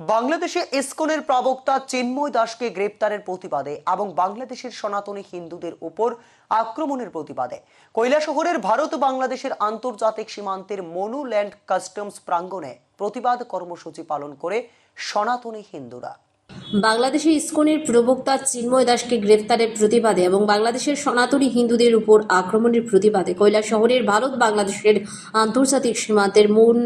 বাংলাদেশে ইসকনের প্রবক্তা চিন্ময় দাসকে গ্রেপ্তারের প্রতিবাদে এবং বাংলাদেশের সনাতনী হিন্দুদের উপর আক্রমণের প্রতিবাদে। কৈলাসহরের ভারত বাংলাদেশের আন্তর্জাতিক সীমান্তের মনুল্যান্ড কাস্টমস প্রাঙ্গণে প্রতিবাদ কর্মসূচি পালন করে সনাতনী হিন্দুরা। বাংলাদেশে ইসকনের প্রবক্তা চিন্ময় দাসকে গ্রেপ্তারের প্রতিবাদে এবং বাংলাদেশের সনাতনী হিন্দুদের উপর আক্রমণের প্রতিবাদে কৈলাস শহরের ভারত বাংলাদেশের আন্তর্জাতিক সীমান্তের মন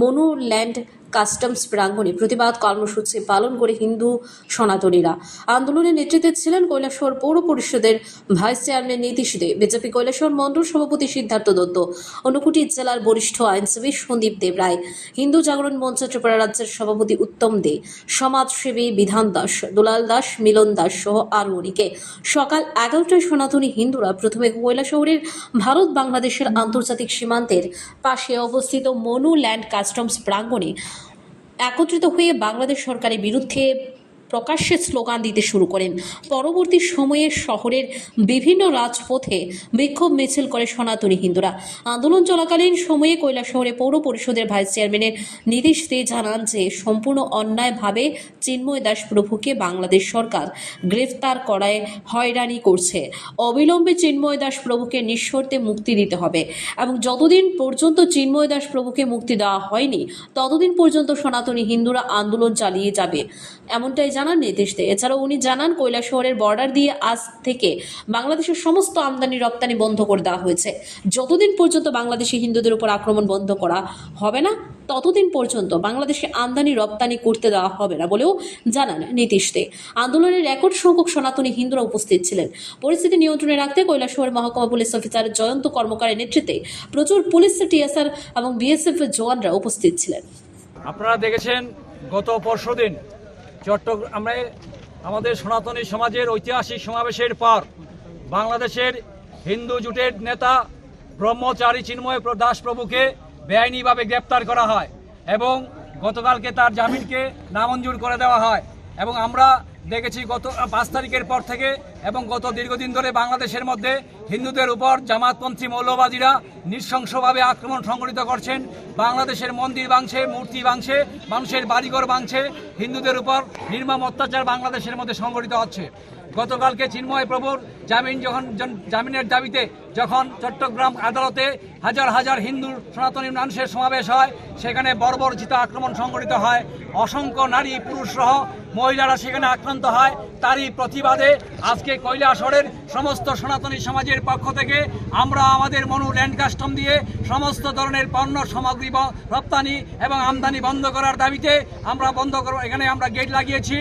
মনুল্যান্ড কাস্টমস প্রাঙ্গণে প্রতিবাদ কর্মসূচি পালন করে হিন্দু সনাতনীরা। আন্দোলনের নেতৃত্বে ছিলেন কৈলাসহর পৌর পরিষদের vice chairman Nitish De. BJP Kailashahar মণ্ডল সভাপতি সিদ্ধার্থ দত্ত। অনুকুটি জেলার বরিষ্ঠ আইনজীবী সন্দীপ দেব রায়। হিন্দু জাগরণ মঞ্চ ত্রিপুরা রাজ্যের সভাপতি উত্তম দে। সমাজসেবী বিধান দাস, দুলাল দাস, মিলন দাস সহ আরও অনেকে। সকাল এগারোটায় সনাতনী হিন্দুরা প্রথমে কৈলাসহরের ভারত বাংলাদেশের আন্তর্জাতিক সীমান্তের পাশে অবস্থিত মনু ল্যান্ড কাস্টমস প্রাঙ্গণে একত্রিত হয়ে বাংলাদেশ সরকারের বিরুদ্ধে প্রকাশ্যে স্লোগান দিতে শুরু করেন। পরবর্তী সময়ে শহরের বিভিন্ন রাজপথে বিক্ষোভ মিছিল করে সনাতনী হিন্দুরা। আন্দোলন চলাকালীন সময়ে কৈলাসহরে পৌর পরিষদের ভাইস চেয়ারম্যানের নির্দেশ দিয়ে জানান যে, সম্পূর্ণ অন্যায়ভাবে চিন্ময় দাস প্রভুকে বাংলাদেশ সরকার গ্রেফতার করায় হয়রানি করছে। অবিলম্বে চিন্ময় দাস প্রভুকে নিঃশর্তে মুক্তি দিতে হবে এবং যতদিন পর্যন্ত চিন্ময় দাস প্রভুকে মুক্তি দেওয়া হয়নি, ততদিন পর্যন্ত সনাতনী হিন্দুরা আন্দোলন চালিয়ে যাবে। এমনটাই জানান নির্দেশ দেয়। এছাড়াও উনি জানান কৈলা শহরের বর্ডার দিয়ে আজ থেকে বাংলাদেশের সমস্ত আমদানি রপ্তানি বন্ধ করে দেওয়া হয়েছে। যতদিন পর্যন্ত বাংলাদেশি হিন্দুদের উপর আক্রমণ বন্ধ করা হবে না, ততদিন পর্যন্ত বাংলাদেশে আমদানি রপ্তানি করতে দেওয়া হবে না বলেও জানান নীতিশ দে। আন্দোলনের রেকর্ড সংখ্যক সনাতনী হিন্দুরা উপস্থিত ছিলেন। পরিস্থিতি নিয়ন্ত্রণে রাখতে কৈলাসহর মহকুমা পুলিশ অফিসার জয়ন্ত কর্মকারের নেতৃত্বে প্রচুর পুলিশ, টিএসআর এবং বিএসএফ জওয়ানরা উপস্থিত ছিলেন। আপনারা দেখেছেন, গত পরশুদিন চট্টগ্রামে আমাদের সনাতনী সমাজের ঐতিহাসিক সমাবেশের পর বাংলাদেশের হিন্দু জোটের নেতা ব্রহ্মচারী চিন্ময় দাস প্রভুকে বেআইনিভাবে গ্রেপ্তার করা হয় এবং গতকালকে তার জামিনকে নামঞ্জুর করে দেওয়া হয় এবং আমরা দেখেছি গত পাঁচ তারিখের পর থেকে এবং গত দীর্ঘদিন ধরে বাংলাদেশের মধ্যে হিন্দুদের উপর জামাতপন্থী মৌলবাদীরা নৃশংসভাবে আক্রমণ সংঘটিত করছেন। বাংলাদেশের মন্দির ভাঙছে, মূর্তি ভাঙছে, মানুষের বাড়িঘর ভাঙছে, হিন্দুদের উপর নির্মম অত্যাচার বাংলাদেশের মধ্যে সংঘটিত হচ্ছে। গতকালকে চিন্ময় প্রভুর জামিন যখন জামিনের দাবিতে যখন চট্টগ্রাম আদালতে হাজার হাজার হিন্দু সনাতনী মানুষের সমাবেশ হয়, সেখানে বর্বরচিত আক্রমণ সংঘটিত হয়। অসংখ্য নারী, পুরুষ সহ মহিলারা সেখানে আক্রান্ত হয়। তারই প্রতিবাদে আজকে কৈলাসরের সমস্ত সনাতনী সমাজের পক্ষ থেকে আমরা আমাদের মনু ল্যান্ড কাস্টম দিয়ে সমস্ত ধরনের পণ্য, সামগ্রী রপ্তানি এবং আমদানি বন্ধ করার দাবিতে আমরা বন্ধ করব এখানে আমরা গেট লাগিয়েছি।